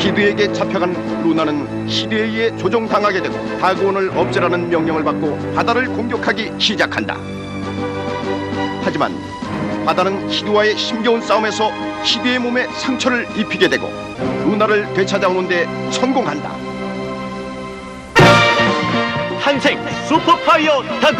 히드에게 잡혀간 루나는 히드에게 조종당하게 되고 다그온을 없애라는 명령을 받고 바다를 공격하기 시작한다. 하지만 바다는 히드와의 힘겨운 싸움에서 히드의 몸에 상처를 입히게 되고 루나를 되찾아오는데 성공한다. 항생 슈퍼파이어 자,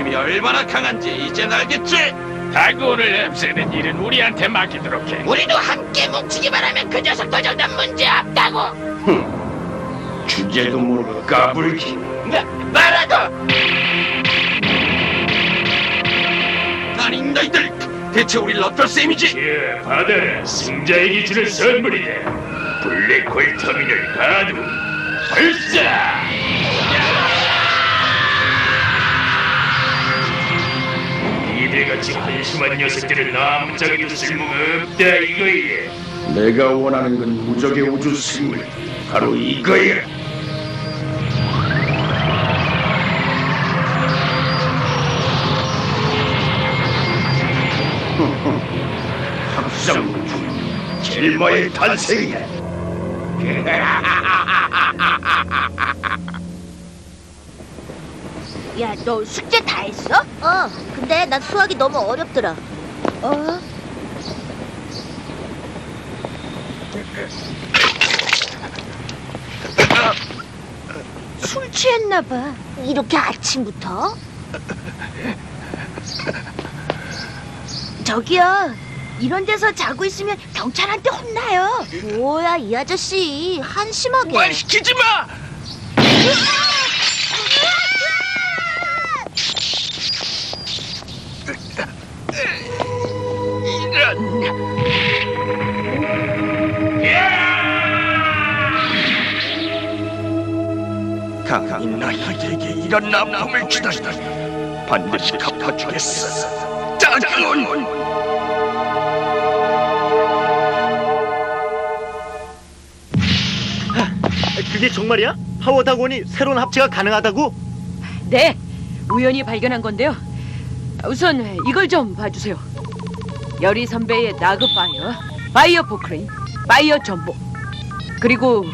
힘이 얼마나 강한지 이젠 알겠지? 다그온을 없애는 일은 우리한테 맡기도록 해. 우리도 함께 뭉치기만 하면 그 녀석도 정말 문제 없다고. 주제도 모르고 까불기. 마, 말하고 아니 너희들 대체 우리를 어떨 셈이지? 자, 받아라. 승자에게 주는 선물이다. 블랙홀 터미널 가두. 발사! 이들같이 한심한 녀석들은 아무짝에도 쓸모가 없다 이거야. 내가 원하는 건 무적의 우주 생물 바로 이거야. 합성 젤마의 탄생이야. 야, 너 숙제 다 했어? 어, 근데 난 수학이 너무 어렵더라. 어? 술 취했나 봐. 이렇게 아침부터? 저기요. 이런 데서 자고 있으면 경찰한테 혼나요. 뭐야, 이 아저씨. 한심하게. 말 시키지 마! 이런 나쁨을 주다니 반드시 갚아주겠어. 짜증은 그게 정말이야? 파워 다곤이 새로운 합체가 가능하다고? 네, 우연히 발견한 건데요. 우선 이걸 좀 봐주세요. 열이 선배의 나그 파이어, 파이어 포크레인, 파이어 전복. 그리고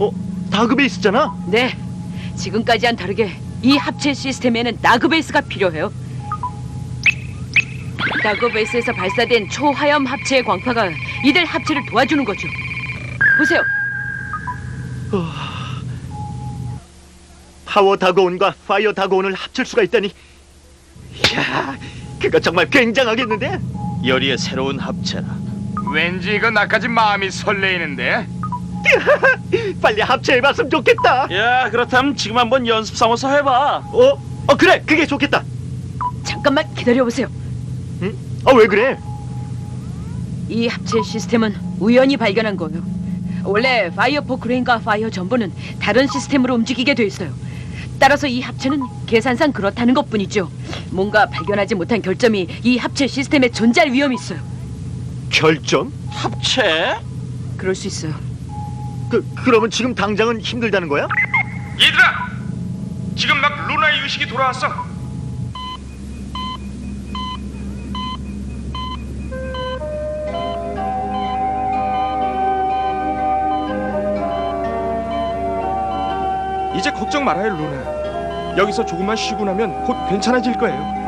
어? 다그베이스잖아? 네, 지금까지와는 다르게 이 합체 시스템에는 나그베이스가 필요해요. 나그베이스에서 발사된 초화염 합체의 광파가 이들 합체를 도와주는 거죠. 보세요. 파워 다고온과 파이어 다고온을 합칠 수가 있다니 이야 그거 정말 굉장하겠는데? 열이의 새로운 합체라. 왠지 이거 나까지 마음이 설레이는데. 빨리 합체해봤으면 좋겠다 야, 그렇다면 지금 한번 연습 삼아서 해봐. 어? 어 그래 그게 좋겠다 잠깐만 기다려보세요. 응? 어왜 그래? 이 합체 시스템은 우연히 발견한 거예요. 원래 파이어 포크레인과 파이어 전보는 다른 시스템으로 움직이게 돼 있어요. 따라서 이 합체는 계산상 그렇다는 것뿐이죠. 뭔가 발견하지 못한 결점이 이 합체 시스템에 존재할 위험이 있어요. 결점? 합체? 그럴 수 있어요. 그 그러면 지금 당장은 힘들다는 거야? 얘들아, 지금 막 루나의 의식이 돌아왔어. 이제 걱정 말아요, 루나. 여기서 조금만 쉬고 나면 곧 괜찮아질 거예요.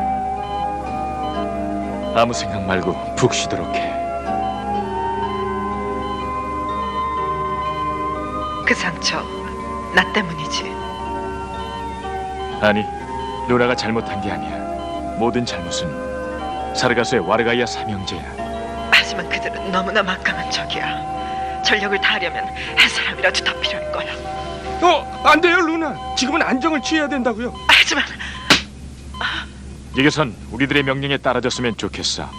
아무 생각 말고 푹 쉬도록 해. 그 상처 나 때문이지. 아니, 루나가 잘못한 게 아니야. 모든 잘못은 사르가수의 와르가이아 삼형제야. 하지만 그들은 너무나 막강한 적이야. 전력을 다하려면 한 사람이라도 더 필요할 거야. 어, 안 돼요, 루나. 지금은 안정을 취해야 된다고요. 하지만 여기선 우리들의 명령에 따라줬으면 좋겠어.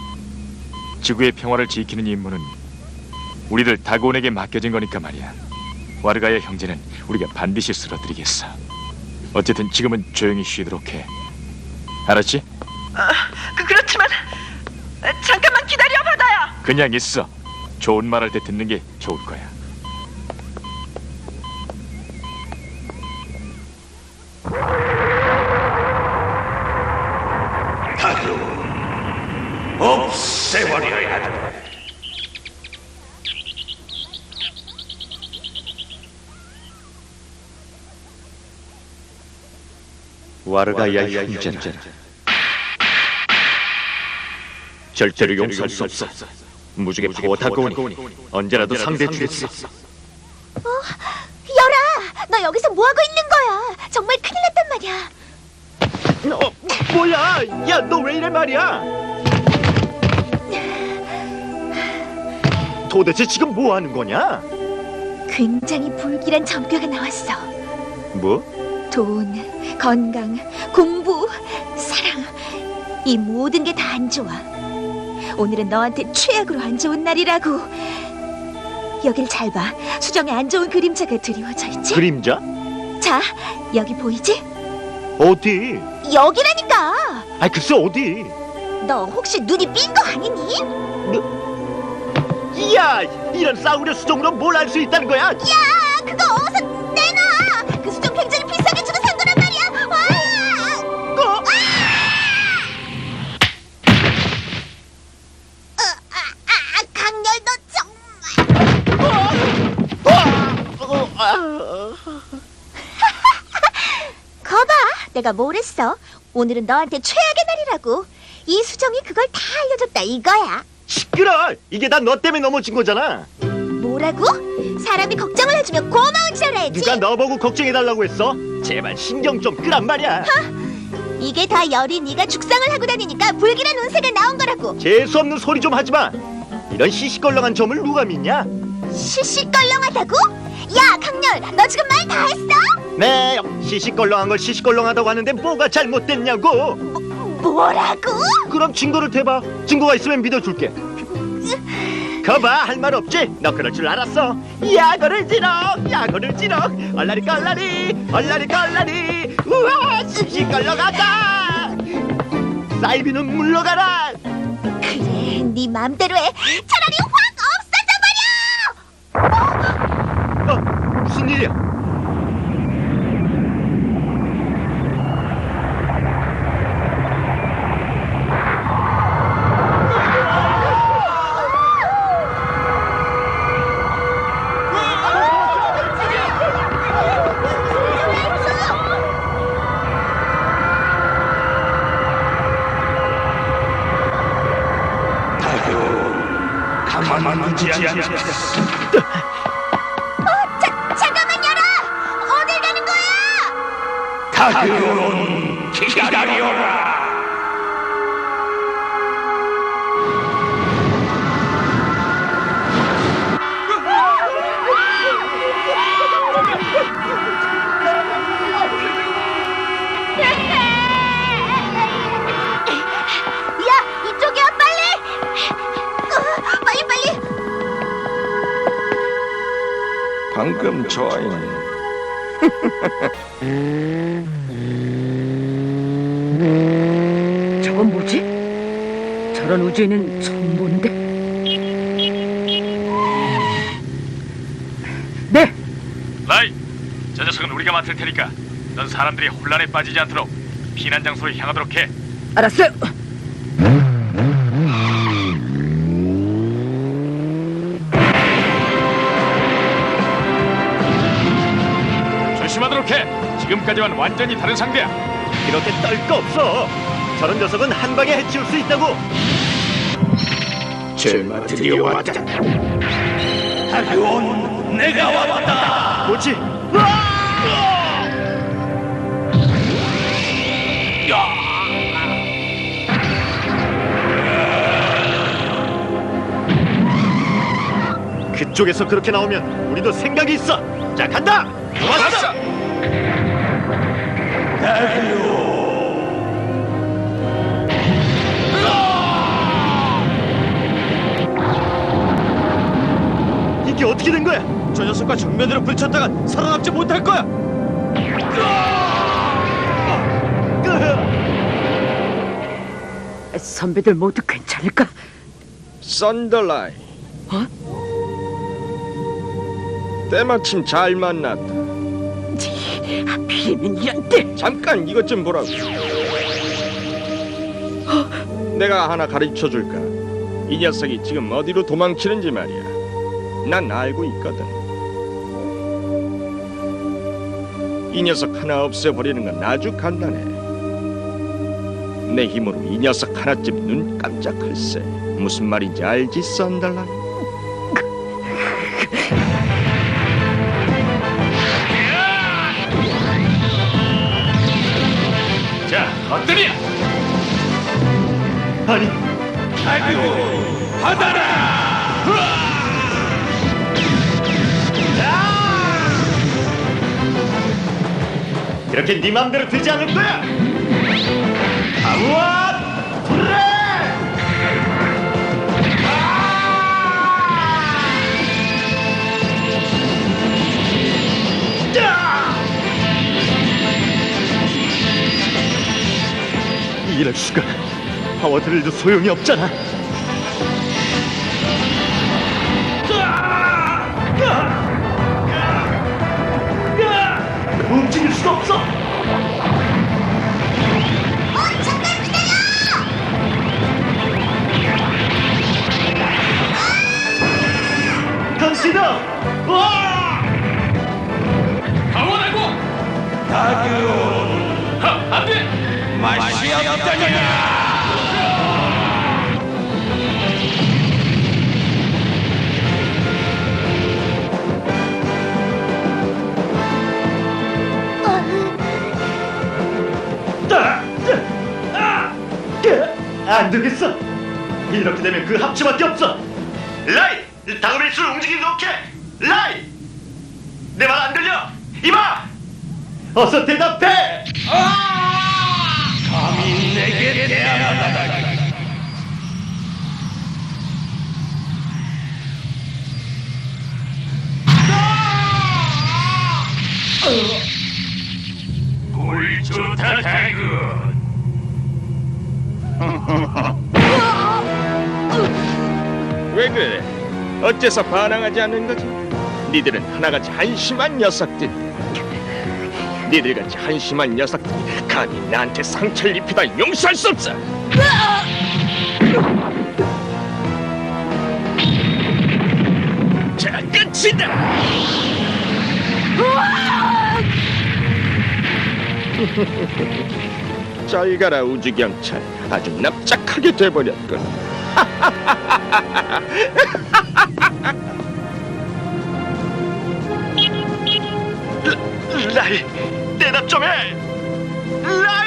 지구의 평화를 지키는 임무는 우리들 다고온에게 맡겨진 거니까 말이야. 와르가의 형제는 우리가 반드시 쓰러뜨리겠어. 어쨌든 지금은 조용히 쉬도록 해. 알았지? 그 그렇지만 잠깐만 기다려 바다야. 그냥 있어. 좋은 말 할 때 듣는 게 좋을 거야 돼. 와르가야 형제라. 절대로 용서할 수 없어. 무적의 파워 다고온이 언제라도 상대해 주겠어. 열아, 너 여기서 뭐 하고 있는 거야? 정말 큰일 났단 말이야. 어, 뭐야? 야, 너 왜 이래 말이야? 도대체 지금 뭐 하는 거냐? 굉장히 불길한 전과가 나왔어. 뭐? 돈, 건강, 공부, 사랑 이 모든 게 다 안 좋아. 오늘은 너한테 최악으로 안 좋은 날이라고. 여길 잘 봐. 수정에 안 좋은 그림자가 드리워져 있지? 그림자? 자, 여기 보이지? 어디? 여기라니까. 아, 글쎄 어디? 너 혹시 눈이 삔 거 아니니? 야, 이런 싸구려 수정으로 뭘 알 수 있다는 거야? 야, 그거 어서 내놔. 그 수정 굉장히 내가 뭘 했어? 오늘은 너한테 최악의 날이라고. 이 수정이 그걸 다 알려줬다 이거야. 시끄러! 이게 다 너 때문에 넘어진 거잖아. 뭐라고? 사람이 걱정을 해주면 고마운 줄 알아야지. 누가 너 보고 걱정해달라고 했어? 제발 신경 좀 끄란 말이야. 이게 다 열이 네가 죽상을 하고 다니니까 불길한 운세가 나온 거라고. 재수 없는 소리 좀 하지 마. 이런 시시껄렁한 점을 누가 믿냐? 시시껄렁하다고? 야, 강렬, 너 지금 말 다 했어? 네, 시시껄렁한 걸 시시껄렁하다고 하는데 뭐가 잘못됐냐고? 뭐라고? 그럼 증거를 대봐. 증거가 있으면 믿어줄게. 거봐, 할 말 없지? 너 그럴 줄 알았어. 야거를 지럭, 야거를 지럭, 얼라리 얼라리, 얼라리 얼라리. 우와, 시시껄렁하다. 사이비는 물러가라. 그래, 네 맘대로 해. 차라리 확 없어져 버려! 어, 무슨 일이야? 가만 다그온 기다려라. 야, 이쪽이야, 빨리! 어, 빨리, 빨리! 방금 저 아이는 저건 뭐지? 저런 우주인은 처음 보는데. 네, 라이, 저 녀석은 우리가 맡을 테니까 넌 사람들이 혼란에 빠지지 않도록 피난 장소로 향하도록 해. 알았어요. 지금까지와는 완전히 다른 상대야. 이렇게 떨 거 없어. 저런 녀석은 한 방에 해치울 수 있다고. 제마 드디어 왔다. 다그온 내가 왔다. 뭐지? 그쪽에서 그렇게 나오면 우리도 생각이 있어. 자, 간다. 왔어. 이게 어떻게 된 거야? 저 녀석과 정면으로 부딪혔다가 살아남지 못할 거야. 선배들 모두 괜찮을까? 썬더라이. 어? 때마침 잘 만났다. 하필이면 이런 때. 잠깐 이것 좀 보라고. 내가 하나 가르쳐 줄까? 이 녀석이 지금 어디로 도망치는지 말이야. 난 알고 있거든. 이 녀석 하나 없애버리는 건 아주 간단해. 내 힘으로 이 녀석 하나쯤 눈 깜짝할세. 무슨 말인지 알지, 썬달라? 자, 어떠냐? 아니, 이렇게 네 맘대로 되지 않을 거야. 아무와 이럴 수가. 파워드릴도 소용이 없잖아. 움직일 수가 없어. 당신아! 와! 강원하고 안돼 맛이 없다냐. 안 되겠어. 이렇게 되면 그 합체밖에 없어. 라이, 다음일수록 움직이는 오케이. 라이, 내 말 안 들려? 이봐, 어서 대답해. 감히 내게 대항하다. 물 좋다 다그. 왜 그래? 어째서 반항하지 않는 거지? 니들은 하나같이 한심한 녀석들. 니들같이 한심한 녀석들이 감히 나한테 상처를 입히다 용서할 수 없어. 자, 끝이다. 잘 가라 우주 경찰. 아주 납작하게 돼버렸군. 라이, 대답 좀 해. 라이!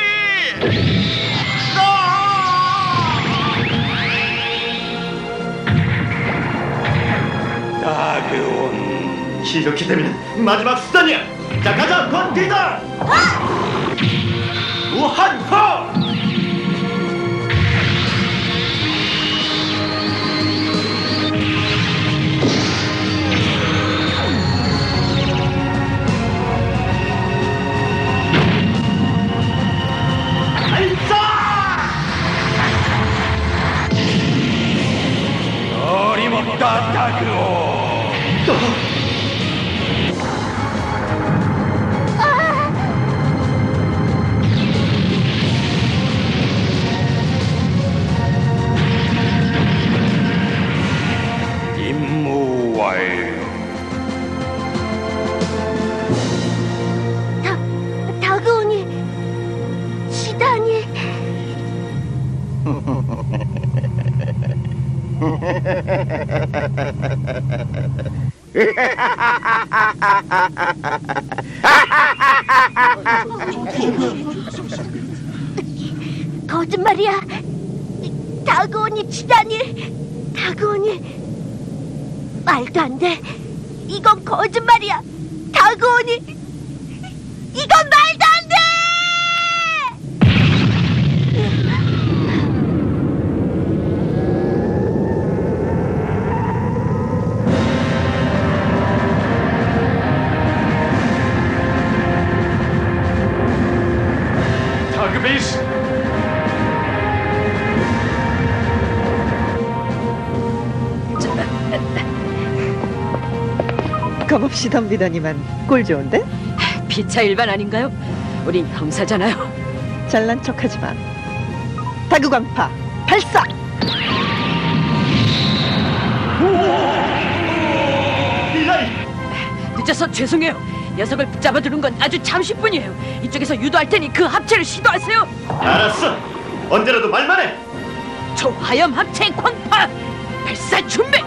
다그온. 이렇게 되면 마지막 수단이야. 자, 가자, 건기다. 우 거짓말이야. 다그오니 치다니. 다그오니. 말도 안 돼. 이건 거짓말이야. 다그오니. 역시 덤비더니만 꼴 좋은데? 피차 일반 아닌가요? 우린 형사잖아요. 잘난 척하지 마. 다구광파 발사! 늦어서 죄송해요. 녀석을 붙잡아 두는 건 아주 잠시뿐이에요. 이쪽에서 유도할 테니 그 합체를 시도하세요. 알았어. 언제라도 말만 해. 초화염 합체 광파 발사 준비.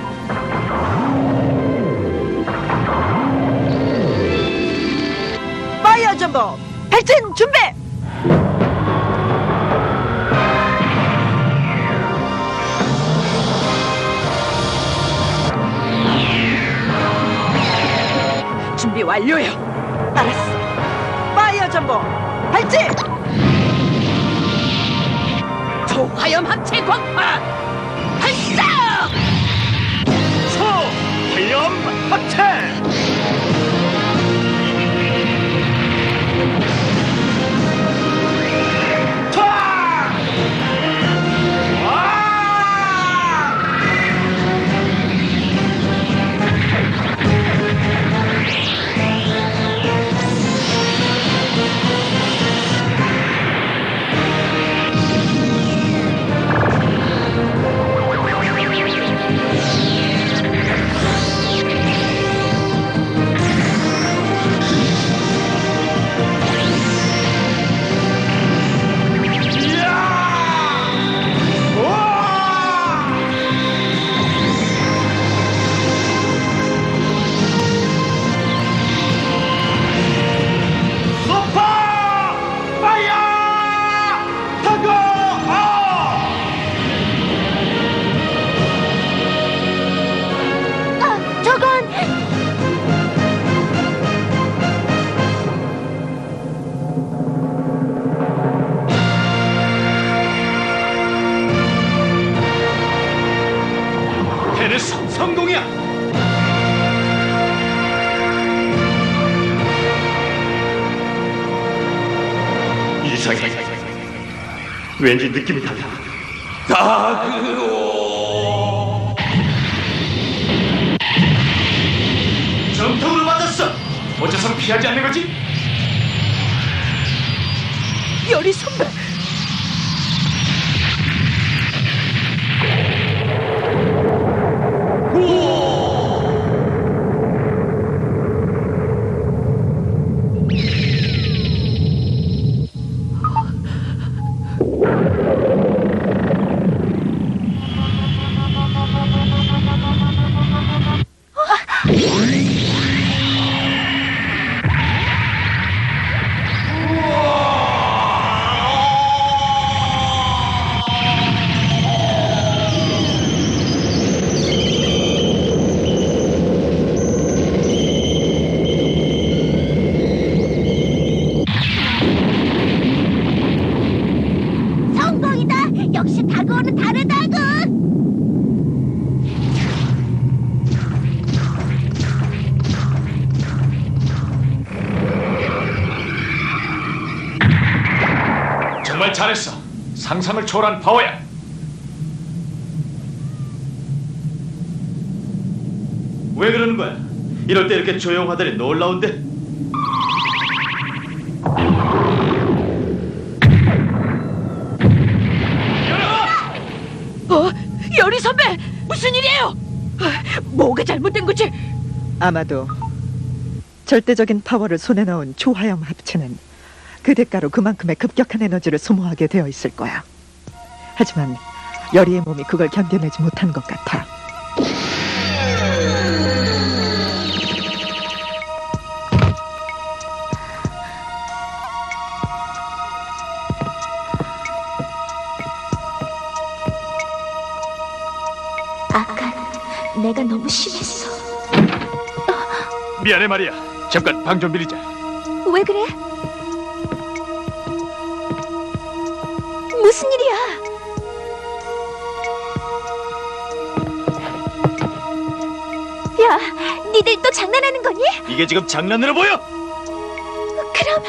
점버 발진 준비! 준비 완료예요. 알았어. 파이어 점버 발진! 초화염 합체 광파 발사. 초 화염 합체. 왠지 느낌이 달라. 정통으로 맞았어. 어째서 피하지 않는 거지? 열이 선배. 상상을 초월한 파워야. 왜 그러는 거야? 이럴 때 이렇게 조용하다니 놀라운데. 어, 열이 선배 무슨 일이에요? 아, 뭐가 잘못된 거지? 아마도 절대적인 파워를 손에 넣은 초화염 합체는 그 대가로 그만큼의 급격한 에너지를 소모하게 되어 있을 거야. 하지만 열이의 몸이 그걸 견뎌내지 못한 것 같아. 아까 내가 너무 심했어. 미안해 마리아. 잠깐 방 좀 빌리자. 왜 그래? 무슨 일이야? 야, 니들 또 장난하는 거니? 이게 지금 장난으로 보여? 그럼